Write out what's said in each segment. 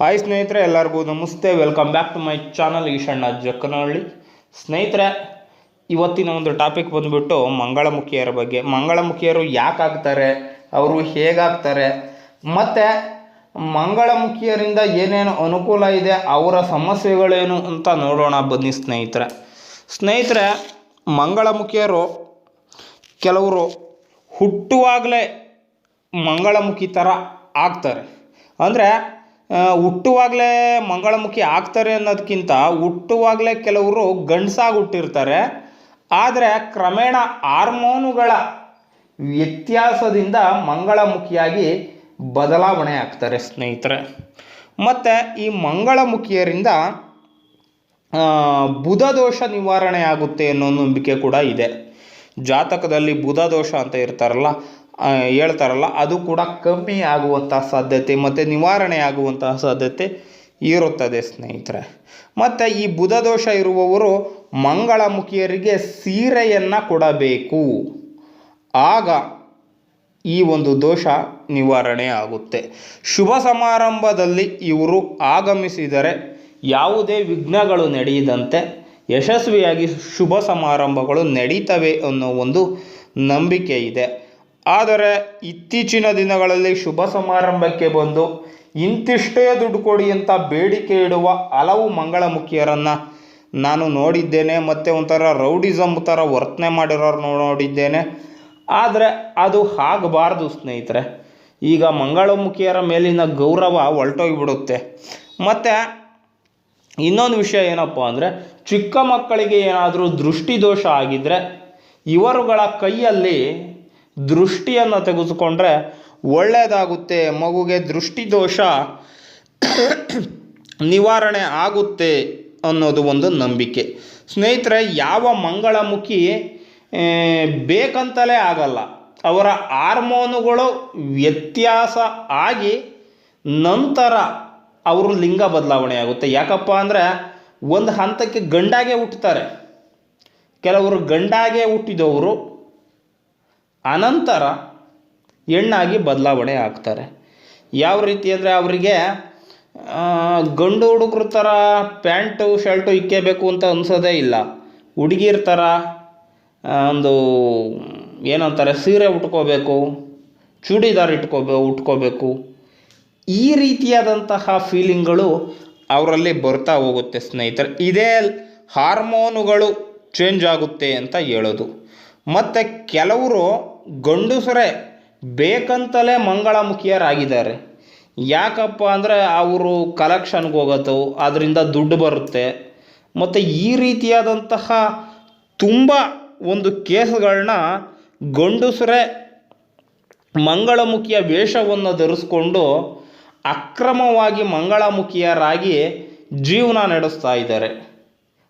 Hi ಸ್ನೇಹಿತರೆ, ಎಲ್ಲರಿಗೂ ನಮಸ್ತೆ. Welcome back to my channel Eshanna Jakkanahalli. ಸ್ನೇಹಿತರೆ, ಇವತ್ತಿನ ಒಂದು ಟಾಪಿಕ್ ಬಂದುಬಿಟ್ಟು ಮಂಗಳಮುಖಿಯರ ಬಗ್ಗೆ. ಮಂಗಳಮುಖಿಯರು ಯಾಕೆ ಆಗ್ತಾರೆ ಅವರು ಹೇಗಾಗ್ತಾರೆ? ಮತ್ತು ಮಂಗಳಮುಖಿಯರಿಂದ ಏನೇನು ಅನುಕೂಲ ಇದೆ? ಅವರ ಸಮಸ್ಯೆಗಳೇನು ಅಂತ ನೋಡೋಣ ಬನ್ನಿ ಸ್ನೇಹಿತರೆ. ಸ್ನೇಹಿತರೆ, ಮಂಗಳಮುಖಿಯರು ಕೆಲವರು ಹುಟ್ಟುವಾಗಲೇ ಮಂಗಳಮುಖಿ ಥರ ಆಗ್ತಾರೆ. ಅಂದರೆ ಹುಟ್ಟುವಾಗಲೇ ಮಂಗಳಮುಖಿ ಆಗ್ತಾರೆ ಅನ್ನೋದಕ್ಕಿಂತ ಹುಟ್ಟುವಾಗಲೇ ಕೆಲವರು ಗಂಡಸಾಗಿ ಹುಟ್ಟಿರ್ತಾರೆ. ಆದರೆ ಕ್ರಮೇಣ ಹಾರ್ಮೋನುಗಳ ವ್ಯತ್ಯಾಸದಿಂದ ಮಂಗಳಮುಖಿಯಾಗಿ ಬದಲಾವಣೆ ಆಗ್ತಾರೆ ಸ್ನೇಹಿತರೆ. ಮತ್ತು ಈ ಮಂಗಳಮುಖಿಯರಿಂದ ಬುಧ ದೋಷ ನಿವಾರಣೆ ಆಗುತ್ತೆ ಅನ್ನೋ ನಂಬಿಕೆ ಕೂಡ ಇದೆ. ಜಾತಕದಲ್ಲಿ ಬುಧ ದೋಷ ಅಂತ ಇರ್ತಾರಲ್ಲ ಹೇಳ್ತಾರಲ್ಲ, ಅದು ಕೂಡ ಕಮ್ಮಿ ಆಗುವಂಥ ಸಾಧ್ಯತೆ ಮತ್ತು ನಿವಾರಣೆ ಆಗುವಂತಹ ಸಾಧ್ಯತೆ ಇರುತ್ತದೆ, ಸ್ನೇಹಿತರೆ. ಮತ್ತು ಈ ಬುಧ ದೋಷ ಇರುವವರು ಮಂಗಳಮುಖಿಯರಿಗೆ ಸೀರೆಯನ್ನು ಕೊಡಬೇಕು. ಆಗ ಈ ಒಂದು ದೋಷ ನಿವಾರಣೆ ಆಗುತ್ತೆ. ಶುಭ ಸಮಾರಂಭದಲ್ಲಿ ಇವರು ಆಗಮಿಸಿದರೆ ಯಾವುದೇ ವಿಘ್ನಗಳು ನಡೆಯದಂತೆ ಯಶಸ್ವಿಯಾಗಿ ಶುಭ ಸಮಾರಂಭಗಳು ನಡೀತವೆ ಅನ್ನೋ ಒಂದು ನಂಬಿಕೆ ಇದೆ. ಆದರೆ ಇತ್ತೀಚಿನ ದಿನಗಳಲ್ಲಿ ಶುಭ ಸಮಾರಂಭಕ್ಕೆ ಬಂದು ಇಂತಿಷ್ಟೇ ದುಡ್ಡು ಕೊಡಿ ಅಂತ ಬೇಡಿಕೆ ಇಡುವ ಹಲವು ಮಂಗಳಮುಖಿಯರನ್ನು ನಾನು ನೋಡಿದ್ದೇನೆ ಮತ್ತು ಒಂಥರ ರೌಡಿಸಮ್ ಥರ ವರ್ತನೆ ಮಾಡಿರೋರು ನೋಡಿದ್ದೇನೆ. ಆದರೆ ಅದು ಆಗಬಾರ್ದು ಸ್ನೇಹಿತರೆ. ಈಗ ಮಂಗಳಮುಖಿಯರ ಮೇಲಿನ ಗೌರವ ಹೊರಟೋಗಿಬಿಡುತ್ತೆ ಮತ್ತು ಇನ್ನೊಂದು ವಿಷಯ ಏನಪ್ಪ ಅಂದರೆ ಚಿಕ್ಕ ಮಕ್ಕಳಿಗೆ ಏನಾದರೂ ದೃಷ್ಟಿದೋಷ ಆಗಿದ್ದರೆ ಇವರುಗಳ ಕೈಯಲ್ಲಿ ದೃಷ್ಟಿಯನ್ನು ತೆಗೆದುಕೊಂಡ್ರೆ ಒಳ್ಳೆಯದಾಗುತ್ತೆ, ಮಗುಗೆ ದೃಷ್ಟಿದೋಷ ನಿವಾರಣೆ ಆಗುತ್ತೆ ಅನ್ನೋದು ಒಂದು ನಂಬಿಕೆ. ಸ್ನೇಹಿತರೆ, ಯಾವ ಮಂಗಳಮುಖಿ ಬೇಕಂತಲೇ ಆಗಲ್ಲ. ಅವರ ಹಾರ್ಮೋನುಗಳು ವ್ಯತ್ಯಾಸ ಆಗಿ ನಂತರ ಅವರು ಲಿಂಗ ಬದಲಾವಣೆ ಆಗುತ್ತೆ. ಯಾಕಪ್ಪ ಅಂದರೆ, ಒಂದು ಹಂತಕ್ಕೆ ಗಂಡಾಗೆ ಹುಟ್ಟುತ್ತಾರೆ ಕೆಲವರು ಗಂಡಾಗೆ ಹುಟ್ಟಿದವರು ಅನಂತರ ಹೆಣ್ಣಾಗಿ ಬದಲಾವಣೆ ಆಗ್ತಾರೆ. ಯಾವ ರೀತಿ ಅಂದರೆ ಅವರಿಗೆ ಗಂಡು ಹುಡುಗರ ಥರ ಪ್ಯಾಂಟು, ಶರ್ಟು ಇಕ್ಕೇಬೇಕು ಅಂತ ಅನಿಸೋದೇ ಇಲ್ಲ. ಹುಡುಗಿರ ಥರ ಒಂದು, ಏನಂತಾರೆ, ಸೀರೆ ಉಟ್ಕೋಬೇಕು, ಚೂಡಿದಾರ್ ಇಟ್ಕೋಬೇ, ಉಟ್ಕೋಬೇಕು. ಈ ರೀತಿಯಾದಂತಹ ಫೀಲಿಂಗ್ಗಳು ಅವರಲ್ಲಿ ಬರ್ತಾ ಹೋಗುತ್ತೆ ಸ್ನೇಹಿತರೆ. ಇದೇ ಹಾರ್ಮೋನುಗಳು ಚೇಂಜ್ ಆಗುತ್ತೆ ಅಂತ ಹೇಳೋದು. ಮತ್ತು ಕೆಲವರು ಗಂಡಸರೇ, ಬೇಕಂತಲೇ ಮಂಗಳಮುಖಿಯರಾಗಿದ್ದಾರೆ. ಯಾಕಪ್ಪ ಅಂದರೆ ಅವರು ಕಲೆಕ್ಷನ್ಗೆ ಹೋಗೋದು ಅದರಿಂದ ದುಡ್ಡು ಬರುತ್ತೆ. ಮತ್ತು ಈ ರೀತಿಯಾದಂತಹ ತುಂಬ ಒಂದು ಕೇಸ್ಗಳನ್ನ ಗಂಡುಸರೇ ಮಂಗಳಮುಖಿಯ ವೇಷವನ್ನು ಧರಿಸ್ಕೊಂಡು ಅಕ್ರಮವಾಗಿ ಮಂಗಳಮುಖಿಯರಾಗಿ ಜೀವನ ನಡೆಸ್ತಾ ಇದ್ದಾರೆ.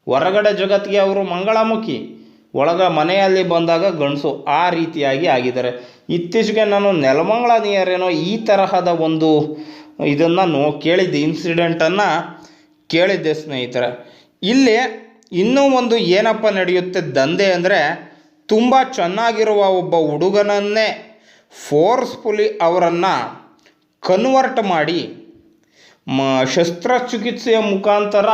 ಹೊರಗಡೆ ಜಗತ್ತಿಗೆ ಅವರು ಮಂಗಳಮುಖಿ. ಒಳಗ ಮನೆಯಲ್ಲಿ ಬಂದಾಗ ಗಂಡಸು ಆ ರೀತಿಯಾಗಿ ಆಗಿದ್ದಾರೆ. ಇತ್ತೀಚೆಗೆ ನಾನು ನೆಲಮಂಗಲ ನಿಯರ್ ಏನೋ ಈ ತರಹದ ಒಂದು ಇದನ್ನು ನೋ ಕೇಳಿದ್ದೆ ಇನ್ಸಿಡೆಂಟನ್ನು ಕೇಳಿದ್ದೆ ಸ್ನೇಹಿತರೆ. ಇಲ್ಲಿ ಇನ್ನೂ ಒಂದು ಏನಪ್ಪ ನಡೆಯುತ್ತೆ, ದಂಧೆ ಅಂದರೆ ತುಂಬ ಚೆನ್ನಾಗಿರುವ ಒಬ್ಬ ಹುಡುಗನನ್ನೇ ಫೋರ್ಸ್ಫುಲಿ ಅವರನ್ನು ಕನ್ವರ್ಟ್ ಮಾಡಿ ಮ ಶಸ್ತ್ರಚಿಕಿತ್ಸೆಯ ಮುಖಾಂತರ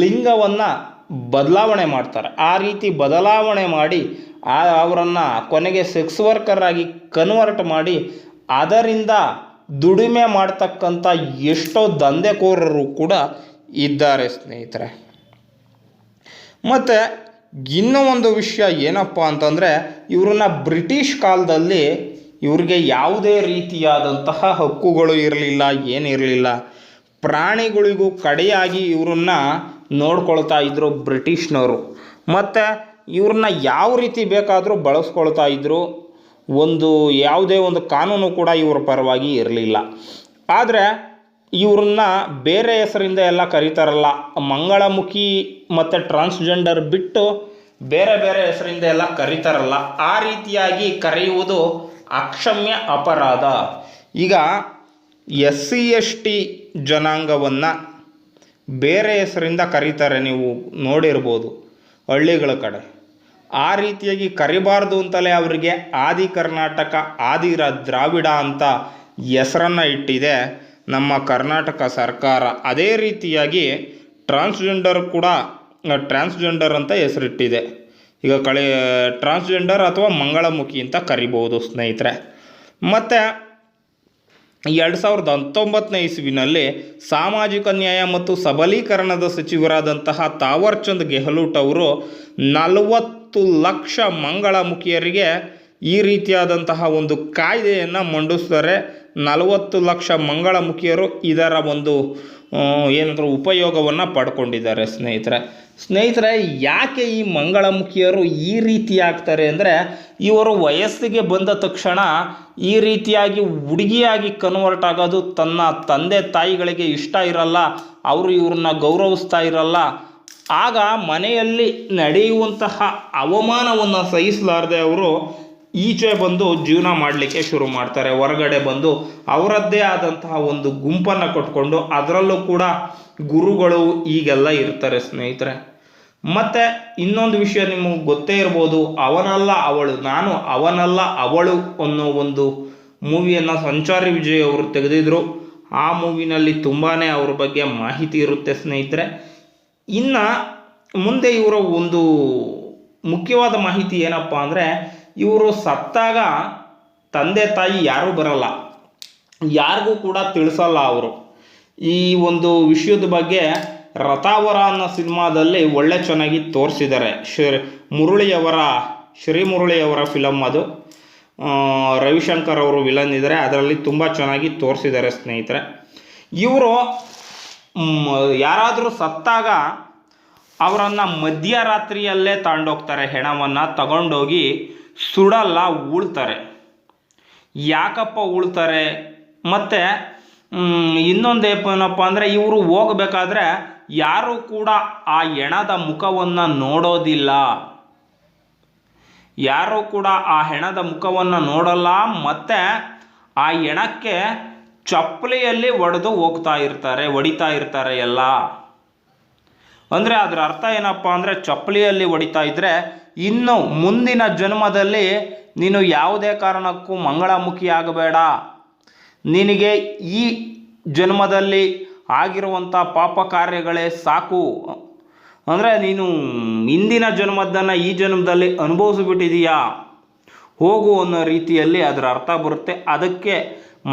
ಲಿಂಗವನ್ನು ಬದಲಾವಣೆ ಮಾಡ್ತಾರೆ. ಆ ರೀತಿ ಬದಲಾವಣೆ ಮಾಡಿ ಆ ಅವರನ್ನು ಕೊನೆಗೆ ಸೆಕ್ಸ್ ವರ್ಕರ್ ಆಗಿ ಕನ್ವರ್ಟ್ ಮಾಡಿ ಅದರಿಂದ ದುಡಿಮೆ ಮಾಡ್ತಕ್ಕಂಥ ಎಷ್ಟೋ ದಂಧೆಕೋರರು ಕೂಡ ಇದ್ದಾರೆ ಸ್ನೇಹಿತರೆ. ಮತ್ತು ಇನ್ನೂ ಒಂದು ವಿಷಯ ಏನಪ್ಪ ಅಂತಂದರೆ ಇವ್ರನ್ನ ಬ್ರಿಟಿಷ್ ಕಾಲದಲ್ಲಿ ಇವ್ರಿಗೆ ಯಾವುದೇ ರೀತಿಯಾದಂತಹ ಹಕ್ಕುಗಳು ಇರಲಿಲ್ಲ, ಏನಿರಲಿಲ್ಲ. ಪ್ರಾಣಿಗಳಿಗೂ ಕಡೆಯಾಗಿ ಇವ್ರನ್ನ ನೋಡ್ಕೊಳ್ತಾ ಇದ್ದರು ಬ್ರಿಟಿಷ್ನವರು. ಮತ್ತು ಇವ್ರನ್ನ ಯಾವ ರೀತಿ ಬೇಕಾದರೂ ಬಳಸ್ಕೊಳ್ತಾ ಇದ್ದರು ಒಂದು ಯಾವುದೇ ಒಂದು ಕಾನೂನು ಕೂಡ ಇವ್ರ ಪರವಾಗಿ ಇರಲಿಲ್ಲ. ಆದರೆ ಇವ್ರನ್ನ ಬೇರೆ ಹೆಸರಿಂದ ಎಲ್ಲ ಕರೀತಾರಲ್ಲ, ಮಂಗಳಮುಖಿ ಮತ್ತು ಟ್ರಾನ್ಸ್ಜೆಂಡರ್ ಬಿಟ್ಟು ಬೇರೆ ಬೇರೆ ಹೆಸರಿಂದ ಎಲ್ಲ ಕರೀತಾರಲ್ಲ, ಆ ರೀತಿಯಾಗಿ ಕರೆಯುವುದು ಅಕ್ಷಮ್ಯ ಅಪರಾಧ. ಈಗ ಎಸ್ ಸಿ ಎಸ್ ಟಿ ಜನಾಂಗವನ್ನು ಬೇರೆ ಹೆಸರಿಂದ ಕರೀತಾರೆ ನೀವು ನೋಡಿರ್ಬೋದು ಹಳ್ಳಿಗಳ ಕಡೆ. ಆ ರೀತಿಯಾಗಿ ಕರಿಬಾರ್ದು ಅಂತಲೇ ಅವರಿಗೆ ಆದಿ ಕರ್ನಾಟಕ, ಆದಿ ದ್ರಾವಿಡ ಅಂತ ಹೆಸರನ್ನು ಇಟ್ಟಿದೆ ನಮ್ಮ ಕರ್ನಾಟಕ ಸರ್ಕಾರ. ಅದೇ ರೀತಿಯಾಗಿ ಟ್ರಾನ್ಸ್ಜೆಂಡರ್ ಕೂಡ ಟ್ರಾನ್ಸ್ಜೆಂಡರ್ ಅಂತ ಹೆಸರಿಟ್ಟಿದೆ. ಈಗ ಕಳೆ ಟ್ರಾನ್ಸ್ಜೆಂಡರ್ ಅಥವಾ ಮಂಗಳಮುಖಿ ಅಂತ ಕರಿಬೋದು ಸ್ನೇಹಿತರೆ. ಮತ್ತು ಎರಡು ಸಾವಿರದ ಹತ್ತೊಂಬತ್ತನೇ ಇಸ್ವಿನಲ್ಲಿ ಸಾಮಾಜಿಕ ನ್ಯಾಯ ಮತ್ತು ಸಬಲೀಕರಣದ ಸಚಿವರಾದಂತಹ ತಾವರ್ಚಂದ್ ಗೆಹ್ಲೋಟ್ ಅವರು ನಲವತ್ತು ಲಕ್ಷ ಮಂಗಳಮುಖಿಯರಿಗೆ ಈ ರೀತಿಯಾದಂತಹ ಒಂದು ಕಾಯ್ದೆಯನ್ನು ಮಂಡಿಸ್ತಾರೆ ನಲವತ್ತು ಲಕ್ಷ ಮಂಗಳಮುಖಿಯರು ಇದರ ಒಂದು ಏನಂದ್ರೆ ಉಪಯೋಗವನ್ನು ಪಡ್ಕೊಂಡಿದ್ದಾರೆ ಸ್ನೇಹಿತರೆ. ಸ್ನೇಹಿತರೆ, ಯಾಕೆ ಈ ಮಂಗಳಮುಖಿಯರು ಈ ರೀತಿ ಆಗ್ತಾರೆ ಅಂದರೆ, ಇವರು ವಯಸ್ಸಿಗೆ ಬಂದ ತಕ್ಷಣ ಈ ರೀತಿಯಾಗಿ ಹುಡುಗಿಯಾಗಿ ಕನ್ವರ್ಟ್ ಆಗೋದು ತನ್ನ ತಂದೆ ತಾಯಿಗಳಿಗೆ ಇಷ್ಟ ಇರಲ್ಲ, ಅವರು ಇವ್ರನ್ನ ಗೌರವಿಸ್ತಾ ಇರಲ್ಲ. ಆಗ ಮನೆಯಲ್ಲಿ ನಡೆಯುವಂತಹ ಅವಮಾನವನ್ನು ಸಹಿಸಲಾರದೆ ಅವರು ಈಚೆ ಬಂದು ಜೀವನ ಮಾಡಲಿಕ್ಕೆ ಶುರು ಮಾಡ್ತಾರೆ. ಹೊರಗಡೆ ಬಂದು ಅವರದ್ದೇ ಆದಂತಹ ಒಂದು ಗುಂಪನ್ನು ಕಟ್ಕೊಂಡು ಅದರಲ್ಲೂ ಕೂಡ ಗುರುಗಳು ಈಗೆಲ್ಲ ಇರ್ತಾರೆ ಸ್ನೇಹಿತರೆ. ಮತ್ತು ಇನ್ನೊಂದು ವಿಷಯ ನಿಮಗೆ ಗೊತ್ತೇ ಇರ್ಬೋದು, ಅವನಲ್ಲ ಅವಳು, ನಾನು ಅವನಲ್ಲ ಅವಳು ಅನ್ನೋ ಒಂದು ಮೂವಿಯನ್ನು ಸಂಚಾರಿ ವಿಜಯ್ ಅವರು ತೆಗೆದಿದ್ರು. ಆ ಮೂವಿನಲ್ಲಿ ತುಂಬಾ ಅವ್ರ ಬಗ್ಗೆ ಮಾಹಿತಿ ಇರುತ್ತೆ ಸ್ನೇಹಿತರೆ. ಇನ್ನು ಮುಂದೆ ಇವರ ಒಂದು ಮುಖ್ಯವಾದ ಮಾಹಿತಿ ಏನಪ್ಪ ಅಂದರೆ ಇವರು ಸತ್ತಾಗ ತಂದೆ ತಾಯಿ ಯಾರೂ ಬರಲ್ಲ. ಯಾರಿಗೂ ಕೂಡ ತಿಳಿಸಲ್ಲ ಅವರು. ಈ ಒಂದು ವಿಷಯದ ಬಗ್ಗೆ ರಥಾವರ ಅನ್ನೋ ಸಿನಿಮಾದಲ್ಲಿ ಒಳ್ಳೆ ಚೆನ್ನಾಗಿ ತೋರಿಸಿದ್ದಾರೆ. ಶ್ರೀ ಮುರುಳಿಯವರ ಶ್ರೀ ಮುರುಳಿಯವರ ಫಿಲಮ್ ಅದು. ರವಿಶಂಕರ್ ಅವರು ವಿಲನ್ ಇದ್ದಾರೆ ಅದರಲ್ಲಿ ತುಂಬ ಚೆನ್ನಾಗಿ ತೋರಿಸಿದ್ದಾರೆ ಸ್ನೇಹಿತರೆ. ಇವರು ಯಾರಾದರೂ ಸತ್ತಾಗ ಅವರನ್ನು ಮಧ್ಯರಾತ್ರಿಯಲ್ಲೇ ತಗೊಂಡೋಗ್ತಾರೆ ಹೆಣವನ್ನು. ತಗೊಂಡೋಗಿ ಸುಡಲ್ಲ, ಉಳ್ತಾರೆ. ಯಾಕಪ್ಪ ಉಳ್ತಾರೆ? ಮತ್ತು ಇನ್ನೊಂದು ಏನಪ್ಪ ಅಂದರೆ, ಇವರು ಹೋಗಬೇಕಾದ್ರೆ ಯಾರೂ ಕೂಡ ಆ ಹೆಣದ ಮುಖವನ್ನು ನೋಡೋದಿಲ್ಲ. ಯಾರೂ ಕೂಡ ಆ ಹೆಣದ ಮುಖವನ್ನು ನೋಡಲ್ಲ, ಮತ್ತು ಆ ಹೆಣಕ್ಕೆ ಚಪ್ಪಲಿಯಲ್ಲಿ ಒಡೆದು ಹೋಗ್ತಾ ಇರ್ತಾರೆ, ಹೊಡಿತಾ ಇರ್ತಾರೆ ಎಲ್ಲ. ಅಂದರೆ ಅದರ ಅರ್ಥ ಏನಪ್ಪ ಅಂದರೆ, ಚಪ್ಪಲಿಯಲ್ಲಿ ಹೊಡಿತಾ ಇದ್ದರೆ ಇನ್ನು ಮುಂದಿನ ಜನ್ಮದಲ್ಲಿ ನೀನು ಯಾವುದೇ ಕಾರಣಕ್ಕೂ ಮಂಗಳಮುಖಿ ಆಗಬೇಡ ನಿನಗೆ ಈ ಜನ್ಮದಲ್ಲಿ ಆಗಿರುವಂಥ ಪಾಪ ಕಾರ್ಯಗಳೇ ಸಾಕು. ಅಂದರೆ ನೀನು ಹಿಂದಿನ ಜನ್ಮದ್ದನ್ನು ಈ ಜನ್ಮದಲ್ಲಿ ಅನುಭವಿಸಿಬಿಟ್ಟಿದೀಯಾ? ಹೋಗು ಅನ್ನೋ ರೀತಿಯಲ್ಲಿ ಅದರ ಅರ್ಥ ಬರುತ್ತೆ. ಅದಕ್ಕೆ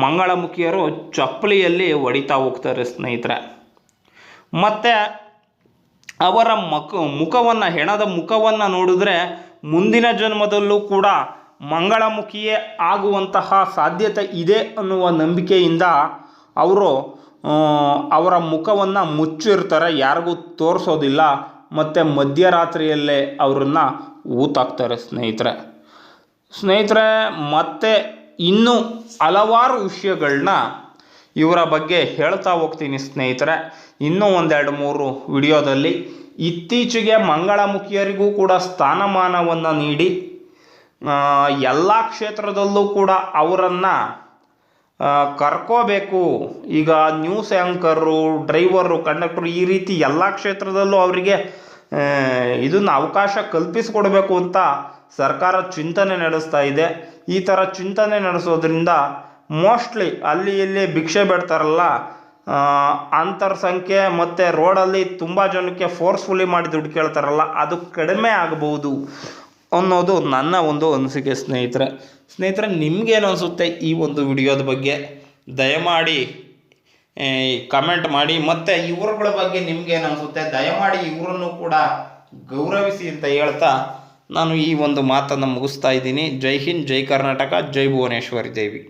ಮಂಗಳಮುಖಿಯರು ಚಪ್ಪಲಿಯಲ್ಲಿ ಹೊಡಿತಾ ಹೋಗ್ತಾರೆ ಸ್ನೇಹಿತರೆ. ಮತ್ತು ಅವರ ಮಕ, ಮುಖವನ್ನು, ಹೆಣದ ಮುಖವನ್ನು ನೋಡಿದ್ರೆ ಮುಂದಿನ ಜನ್ಮದಲ್ಲೂ ಕೂಡ ಮಂಗಳಮುಖಿಯೇ ಆಗುವಂತಹ ಸಾಧ್ಯತೆ ಇದೆ ಅನ್ನುವ ನಂಬಿಕೆಯಿಂದ ಅವರು ಅವರ ಮುಖವನ್ನು ಮುಚ್ಚಿರ್ತಾರೆ, ಯಾರಿಗೂ ತೋರಿಸೋದಿಲ್ಲ, ಮತ್ತು ಮಧ್ಯರಾತ್ರಿಯಲ್ಲೇ ಅವರನ್ನು ಊತಾಕ್ತಾರೆ ಸ್ನೇಹಿತರೆ. ಸ್ನೇಹಿತರೆ, ಮತ್ತೆ ಇನ್ನೂ ಹಲವಾರು ವಿಷಯಗಳನ್ನ ಇವರ ಬಗ್ಗೆ ಹೇಳ್ತಾ ಹೋಗ್ತೀನಿ ಸ್ನೇಹಿತರೆ. ಇನ್ನೂ ಒಂದೆರಡು ಮೂರು ವಿಡಿಯೋದಲ್ಲಿ ಇತ್ತೀಚೆಗೆ ಮಂಗಳಮುಖಿಯರಿಗೂ ಕೂಡ ಸ್ಥಾನಮಾನವನ್ನು ನೀಡಿ ಎಲ್ಲ ಕ್ಷೇತ್ರದಲ್ಲೂ ಕೂಡ ಅವರನ್ನು ಕರ್ಕೋಬೇಕು. ಈಗ ನ್ಯೂಸ್ ಆ್ಯಂಕರು ಡ್ರೈವರು ಕಂಡಕ್ಟ್ರು ಈ ರೀತಿ ಎಲ್ಲ ಕ್ಷೇತ್ರದಲ್ಲೂ ಅವರಿಗೆ ಇದನ್ನು ಅವಕಾಶ ಕಲ್ಪಿಸಿಕೊಡ್ಬೇಕು ಅಂತ ಸರ್ಕಾರ ಚಿಂತನೆ ನಡೆಸ್ತಾ ಇದೆ. ಈ ಥರ ಚಿಂತನೆ ನಡೆಸೋದ್ರಿಂದ ಮೋಸ್ಟ್ಲಿ ಅಲ್ಲಿ ಇಲ್ಲಿ ಭಿಕ್ಷೆ ಬೇಡ್ತಾರಲ್ಲ ಅಂಥವ್ರ ಸಂಖ್ಯೆ ಮತ್ತು ರೋಡಲ್ಲಿ ತುಂಬ ಜನಕ್ಕೆ ಫೋರ್ಸ್ಫುಲ್ಲಿ ಮಾಡಿ ದುಡ್ಡು ಕೇಳ್ತಾರಲ್ಲ, ಅದು ಕಡಿಮೆ ಆಗಬಹುದು ಅನ್ನೋದು ನನ್ನ ಒಂದು ಅನಿಸಿಕೆ ಸ್ನೇಹಿತರೆ. ಸ್ನೇಹಿತರೆ, ನಿಮಗೇನು ಅನಿಸುತ್ತೆ ಈ ಒಂದು ವಿಡಿಯೋದ ಬಗ್ಗೆ? ದಯಮಾಡಿ ಕಮೆಂಟ್ ಮಾಡಿ, ಮತ್ತು ಇವರುಗಳ ಬಗ್ಗೆ ನಿಮ್ಗೇನು ಅನಿಸುತ್ತೆ? ದಯಮಾಡಿ ಇವರನ್ನು ಕೂಡ ಗೌರವಿಸಿ ಅಂತ ಹೇಳ್ತಾ ನಾನು ಈ ಒಂದು ಮಾತನ್ನು ಮುಗಿಸ್ತಾ ಇದ್ದೀನಿ. ಜೈ ಹಿಂದ್, ಜೈ ಕರ್ನಾಟಕ, ಜೈ ಭುವನೇಶ್ವರಿ ದೇವಿ.